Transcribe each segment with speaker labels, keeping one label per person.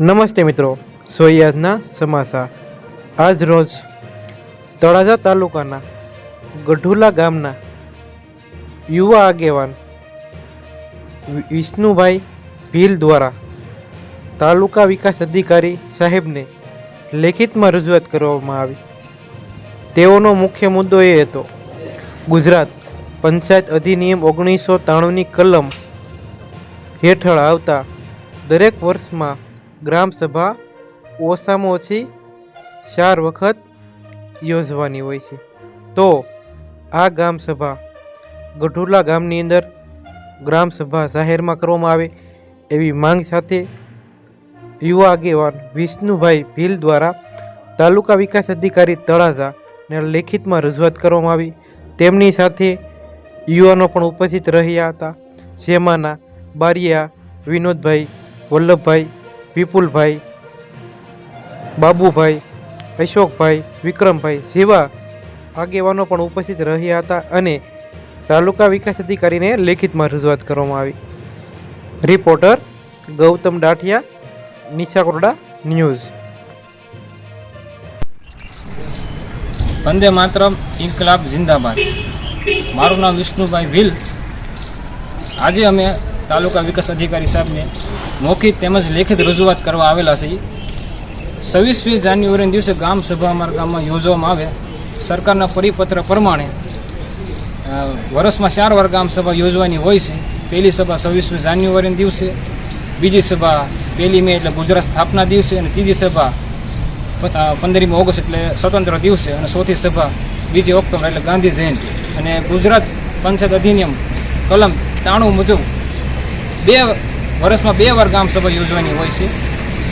Speaker 1: નમસ્તે મિત્રો સોયાજના સમાસા આજ રોજ તળાજા તાલુકાના ગઢુલા ગામના યુવા આગેવાન વિષ્ણુભાઈ ભીલ દ્વારા તાલુકા વિકાસ અધિકારી સાહેબને લેખિતમાં રજૂઆત કરવામાં આવી. તેઓનો મુખ્ય મુદ્દો એ હતો, ગુજરાત પંચાયત અધિનિયમ ઓગણીસો ત્રાણુંની કલમ હેઠળ આવતા દરેક વર્ષમાં ગ્રામ સભા ઓછામાં ઓછી ચાર વખત યોજવાની હોય છે. તો આ ગ્રામસભા ગઢુલા ગામની અંદર ગ્રામસભા જાહેરમાં કરવામાં આવે એવી માંગ સાથે યુવા આગેવાન વિષ્ણુભાઈ ભીલ દ્વારા તાલુકા વિકાસ અધિકારી તળાજાને લેખિતમાં રજૂઆત કરવામાં આવી. તેમની સાથે યુવાનો પણ ઉપસ્થિત રહ્યા હતા. જેમાંના બારિયા, વિનોદભાઈ, વલ્લભભાઈ વિપુલભાઈ, બાબુભાઈ, અશોકભાઈ, વિક્રમભાઈ જેવા આગેવાનો પણ ઉપસ્થિત રહ્યા હતા અને તાલુકા વિકાસ અધિકારીને લેખિતમાં રજૂઆત કરવામાં આવી. Reporter Gautam Dathiya Nisha Korda news.
Speaker 2: Vande Mataram, ઇન્કલાબ જિંદાબાદ. મારું નામ વિષ્ણુભાઈ ભીલ. આજે અમે તાલુકા વિકાસ અધિકારી સાહેબને મૌખિક તેમજ લેખિત રજૂઆત કરવા આવેલા છે. છવ્વીસમી જાન્યુઆરીના દિવસે ગામ સભા અમારા ગામમાં યોજવામાં આવે. સરકારના પરિપત્ર પ્રમાણે વર્ષમાં ચાર વાર ગામ સભા યોજવાની હોય છે. પહેલી સભા છવ્વીસમી જાન્યુઆરીના દિવસે, બીજી સભા પહેલી મે એટલે ગુજરાત સ્થાપના દિવસે અને ત્રીજી સભા પંદરમી ઓગસ્ટ એટલે સ્વતંત્ર દિવસે અને ચોથી સભા બીજી ઓક્ટોબર એટલે ગાંધી જયંતિ. અને ગુજરાત પંચાયત અધિનિયમ કલમ ત્રાણું મુજબ બે વર્ષમાં બે વાર ગામ સભા યોજવાની હોય છે.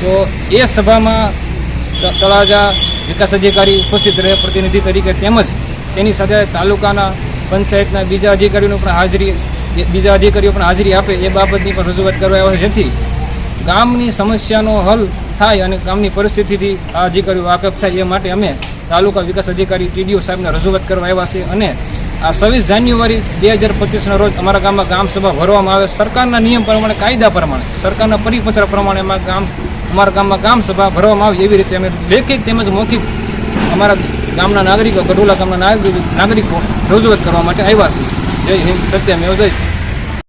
Speaker 2: તો એ સભામાં તળાજા વિકાસ અધિકારી ઉપસ્થિત રહે, પ્રતિનિધિ તરીકે તેમજ તેની સાથે તાલુકાના પંચાયતના બીજા અધિકારીઓનું પણ હાજરી બીજા અધિકારીઓ પણ હાજરી આપે એ બાબતની પણ રજૂઆત કરવા આવે જેથી ગામની સમસ્યાનો હલ થાય અને ગામની પરિસ્થિતિથી આ અધિકારીઓ વાકેફ થાય એ માટે અમે તાલુકા વિકાસ અધિકારી ટીડીઓ સાહેબને રજૂઆત કરવા આવ્યા છે અને આ છવ્વીસ જાન્યુઆરી બે હજાર પચીસના રોજ અમારા ગામમાં ગામ સભા ભરવામાં આવે. સરકારના નિયમ પ્રમાણે, કાયદા પ્રમાણે, સરકારના પરિપત્ર પ્રમાણે અમારા ગામ, અમારા ગામમાં ગામ સભા ભરવામાં આવે એવી રીતે અમે લેખિત તેમજ મૌખિક અમારા ગામના નાગરિકો, ગઢોલા ગામના નાગરિકો રજૂઆત કરવા માટે આવ્યા છે જય હિન્દ સત્યમેવ જય.